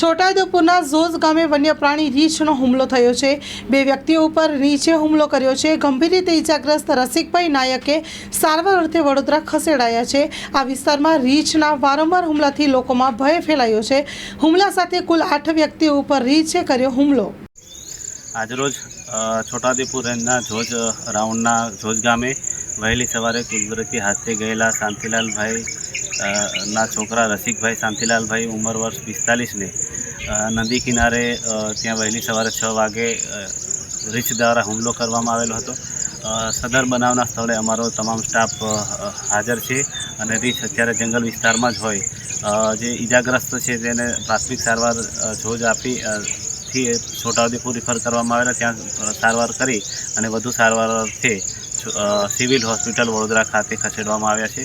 છોટાઉદેપુરના ઝોઝ ગામે વન્ય પ્રાણી રીંછનો હુમલો થયો છે. બે વ્યક્તિઓ ઉપર રીંછે હુમલો કર્યો છે. ગંભીર રીતે ઈજાગ્રસ્ત રસિકભાઈ નાયકે સારવાર અર્થે વડોદરા ખસેડાયા છે. આ વિસ્તારમાં રીંછના વારંવાર હુમલાથી લોકોમાં ભય ફેલાયો છે. હુમલા સાથે કુલ આઠ વ્યક્તિઓ ઉપર રીંછે કર્યો હુમલો. આજરોજ છોટાઉદેપુર રેન્જના જોજ રાઉન્ડના જોજ ગામે વહેલી સવારે કુદરતી હાથે ગયેલા શાંતિલાલભાઈ ના છોકરા રસિકભાઈ શાંતિલાલભાઈ ઉંમર વર્ષ પિસ્તાલીસને. નદી કિનારે ત્યાં વહેલી સવારે છ વાગે અ, દ્વારા હુમલો કરવામાં આવેલો હતો. સદર બનાવના સ્થળે અમારો તમામ સ્ટાફ હાજર છે અને રીંછ અત્યારે જંગલ વિસ્તારમાં જ હોય. જે ઈજાગ્રસ્ત છે તેને પ્રાથમિક સારવાર જોજ આપી થી છોટાઉદેપુર રિફર કરવામાં આવેલા. ત્યાં સારવાર કરી અને વધુ સારવાર અર્થે સિવિલ હોસ્પિટલ વડોદરા ખાતે ખસેડવામાં આવ્યા છે.